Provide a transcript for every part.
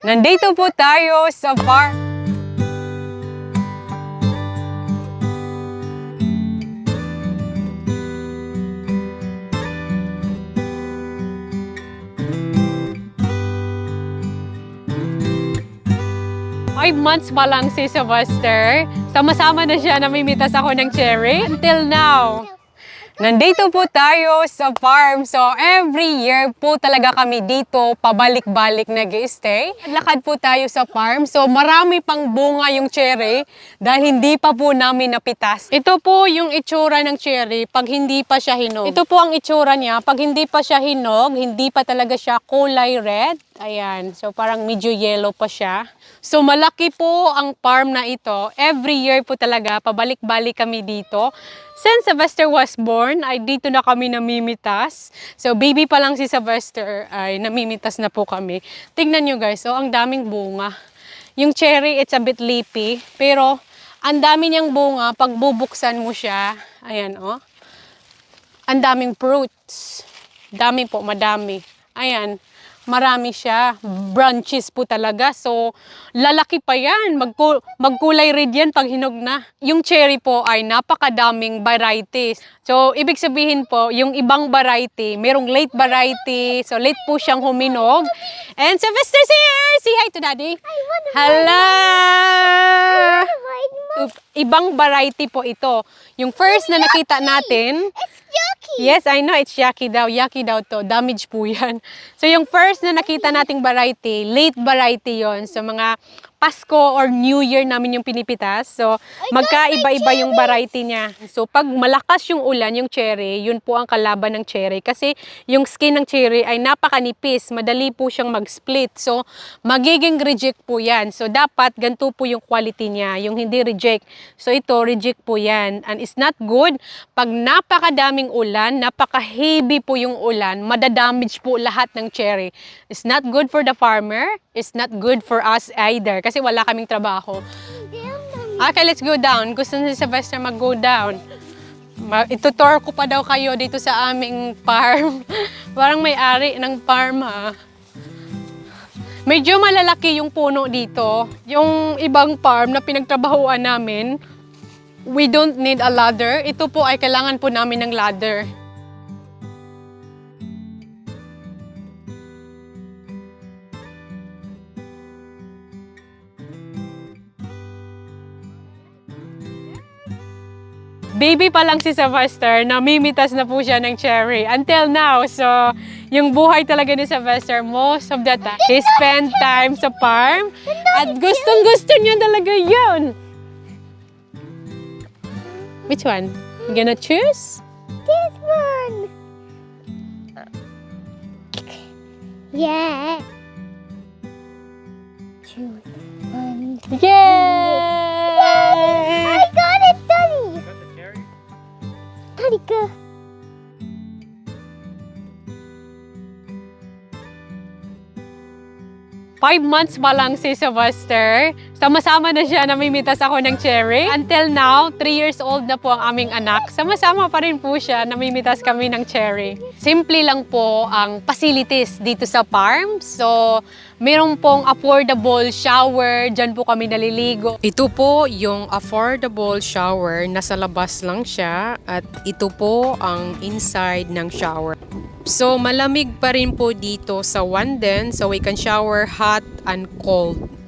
Nandito po tayo sa farm. Five months pa lang si Sylvester. Sama-sama na siya namimitas ako ng cherry. Until now. Nandito po tayo sa farm. So, every year po talaga kami dito, pabalik-balik nag stay Lakad po tayo sa farm. So, marami pang bunga yung cherry dahil hindi pa po namin napitas. Ito po yung itsura ng cherry pag hindi pa siya hinog. Ito po ang itsura niya. Pag hindi pa siya hinog, hindi pa talaga siya kulay red. Ayan. So, parang medyo yellow pa siya. So, malaki po ang farm na ito. Every year po talaga, pabalik-balik kami dito. Since Sylvester was born, ay dito na kami namimitas. So, baby pa lang si Sylvester, ay namimitas na po kami. Tingnan nyo guys, so ang daming bunga. Yung cherry, it's a bit leafy, pero ang dami niyang bunga pag bubuksan mo siya. Ayan, oh. Ang daming fruits. Dami po, madami. Ayan, marami siya. Branches po talaga. So, lalaki pa yan. Magku- magkulay red yan pag hinog na. Yung cherry po ay napakadaming varieties. So, ibig sabihin po, yung ibang variety, merong late variety. So, late po siyang huminog. And Sylvester's here! Say hi to Daddy. Hello! Ibang variety po ito. Yung first na nakita natin, Yes, I know it's yucky daw. Yucky daw to. Damage po yan. So yung first na nakita nating variety, late variety yon So mga Pasko or New Year namin yung pinipitas. So magkaiba-iba yung variety niya. So pag malakas yung ulan, yung cherry, yun po ang kalaban ng cherry. Kasi yung skin ng cherry ay napakanipis. Madali po siyang mag-split. So magiging reject po yan. So dapat ganito po yung quality niya. Yung hindi reject. So ito, reject po yan. And it's not good. Pag napakadaming ulan, napaka-heavy po yung ulan, madadamage po lahat ng cherry. It's not good for the farmer. It's not good for us either. Kasi wala kaming trabaho. Okay, let's go down. Gusto ni Sylvester mag-go down. Ma- itutour ko pa daw kayo dito sa aming farm. Parang may-ari ng farm ha. Medyo malalaki yung puno dito. Yung ibang farm na pinagtrabahuan namin, we don't need a ladder. Ito po ay kailangan po namin ng ladder. Baby pa lang si Sylvester, namimitas na po siya ng cherry. Until now, so yung buhay talaga ni Sylvester, most of the time, he spend time sa farm. At gustong gusto niya talaga yun. Which one? You gonna choose? This one. Yeah. Choose one. Yay! Daddy, go. Five months pa lang si Sylvester. Sama-sama na siya namimitas ako ng cherry. Until now, three years old na po ang aming anak. Sama-sama pa rin po siya, namimitas kami ng cherry. Simple lang po ang facilities dito sa farm. So, meron pong affordable shower. Diyan po kami naliligo. Ito po yung affordable shower. Nasa labas lang siya. At ito po ang inside ng shower. So, malamig pa rin po dito sa Wanden. So, we can shower hot and cold.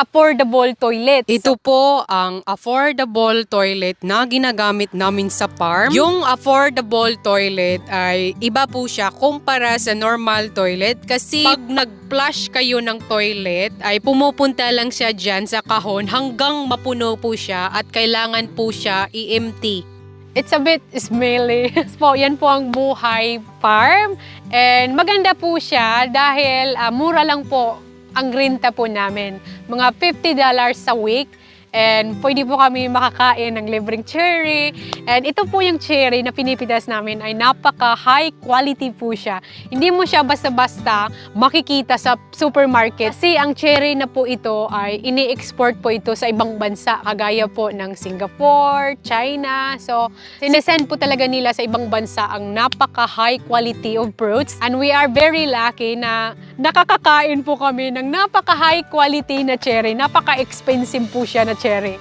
Affordable toilet. Ito po ang affordable toilet na ginagamit namin sa farm. Yung affordable toilet ay iba po siya kumpara sa normal toilet kasi pag nag-flush kayo ng toilet ay pumupunta lang siya dyan sa kahon hanggang mapuno po siya at kailangan po siya i-empty. It's a bit smelly. po, yan po ang buhay farm. And maganda po siya dahil ah, mura lang po ang renta po namin. Mga $50 a week. And pwede po kami makakain ng libreng cherry. And ito po yung cherry na pinipitas namin ay napaka high quality po siya. Hindi mo siya basta-basta makikita sa supermarket. Kasi ang cherry na po ito ay ini-export po ito sa ibang bansa. Kagaya po ng Singapore, China. So, sinesend po talaga nila sa ibang bansa ang napaka high quality of fruits. And we are very lucky na nakakakain po kami ng napaka high quality na cherry. Napaka expensive po siya na cherry.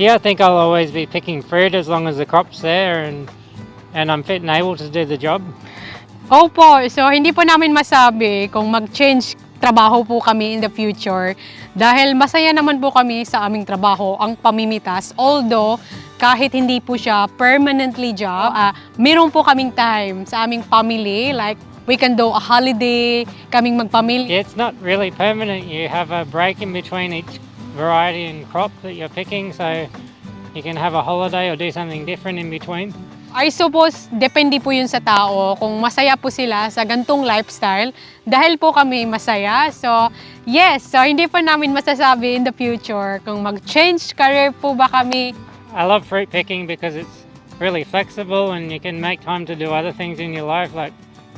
Yeah, I think I'll always be picking fruit as long as the crop's there and and I'm fit and able to do the job. Opo, so hindi po namin masabi kung mag-change trabaho po kami in the future dahil masaya naman po kami sa aming trabaho, ang pamimitas. Although, kahit hindi po siya permanently job, ah, meron po kaming time sa aming family, like we can do a holiday, kaming magpamilya. Yeah, it's not really permanent. You have a break in between each variety and crop that you're picking, so you can have a holiday or do something different in between. I suppose, depende po yun sa tao kung masaya po sila sa gantong lifestyle dahil po kami masaya. So, yes, so hindi pa namin masasabi in the future kung mag-change career po ba kami. I love fruit picking because it's really flexible and you can make time to do other things in your life, like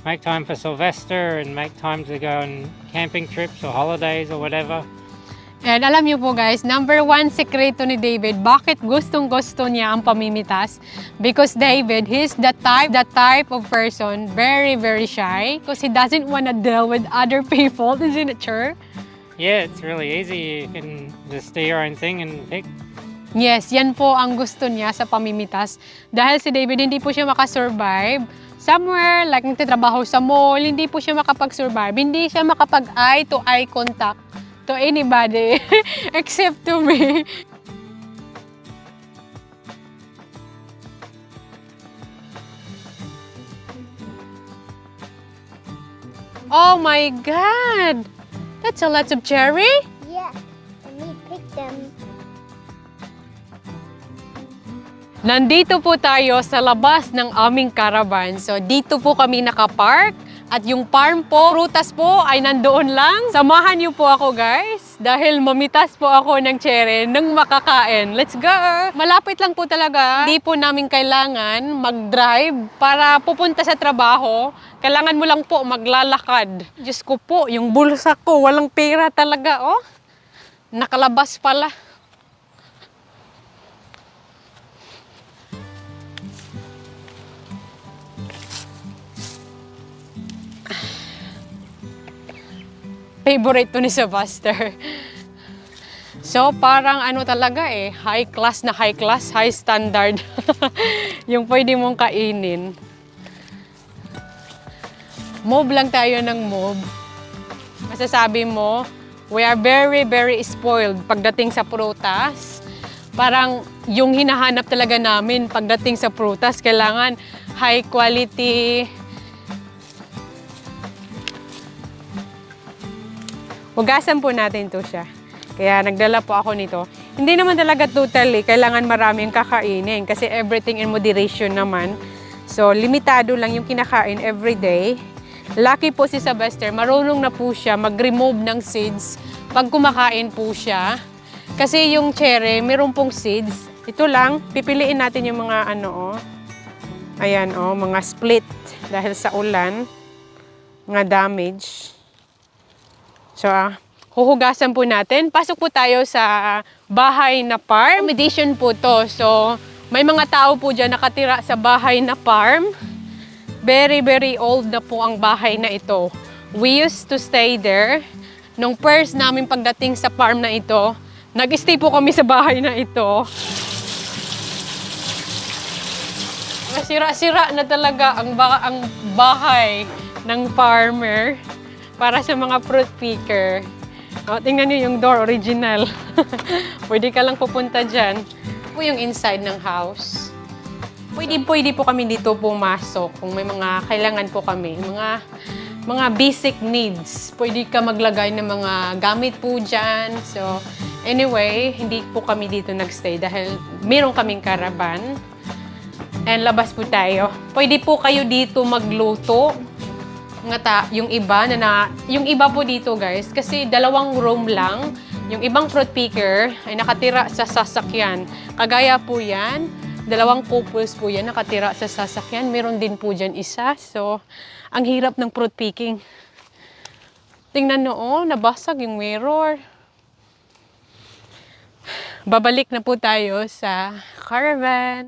make time for Sylvester and make time to go on camping trips or holidays or whatever. And alam niyo po guys, number one sekreto ni David, bakit gustong gusto niya ang pamimitas? Because David, he's the type, the type of person, very, very shy. Because he doesn't want to deal with other people, isn't it true? Yeah, it's really easy. You can just do your own thing and pick. Yes, yan po ang gusto niya sa pamimitas. Dahil si David hindi po siya makasurvive somewhere, like nagtatrabaho sa mall, hindi po siya makapag-survive. Hindi siya makapag eye to eye contact to anybody except to me. Oh my God! That's a lot of cherry. Yeah. And we pick them. Nandito po tayo sa labas ng aming caravan. So dito po kami nakapark at yung farm po, prutas po ay nandoon lang. Samahan niyo po ako guys dahil mamitas po ako ng cherry nang makakain. Let's go! Malapit lang po talaga. Hindi po namin kailangan mag-drive para pupunta sa trabaho. Kailangan mo lang po maglalakad. Diyos ko po, yung bulsa ko, walang pera talaga oh. Nakalabas pala. Favorite to ni Sylvester. So, parang ano talaga eh, high class na high class, high standard. yung pwede mong kainin. Move lang tayo ng move. Masasabi mo, we are very, very spoiled pagdating sa prutas. Parang yung hinahanap talaga namin pagdating sa prutas, kailangan high quality, Hugasan po natin to siya. Kaya nagdala po ako nito. Hindi naman talaga totally, kailangan maraming kakainin kasi everything in moderation naman. So, limitado lang yung kinakain every day. Lucky po si Sylvester, marunong na po siya mag-remove ng seeds pag kumakain po siya. Kasi yung cherry, meron pong seeds. Ito lang, pipiliin natin yung mga ano, oh. Ayan, oh, mga split dahil sa ulan. Mga damage. So, ah, huhugasan po natin. Pasok po tayo sa bahay na farm. Accommodation po to. So, may mga tao po dyan nakatira sa bahay na farm. Very, very old na po ang bahay na ito. We used to stay there. Nung first namin pagdating sa farm na ito, nag-stay po kami sa bahay na ito. Sira-sira na talaga ang, ba- ang bahay ng farmer para sa mga fruit picker. O, tingnan niyo yung door, original. pwede ka lang pupunta dyan. Po yung inside ng house. Pwede, pwede po kami dito pumasok kung may mga kailangan po kami. Mga, mga basic needs. Pwede ka maglagay ng mga gamit po dyan. So, anyway, hindi po kami dito nagstay dahil meron kaming caravan. And labas po tayo. Pwede po kayo dito magluto nga ta, yung iba na, na yung iba po dito guys, kasi dalawang room lang, yung ibang fruit picker ay nakatira sa sasakyan. Kagaya po yan, dalawang couples po yan nakatira sa sasakyan. Meron din po dyan isa. So, ang hirap ng fruit picking. Tingnan noo, nabasag yung mirror. Babalik na po tayo sa caravan.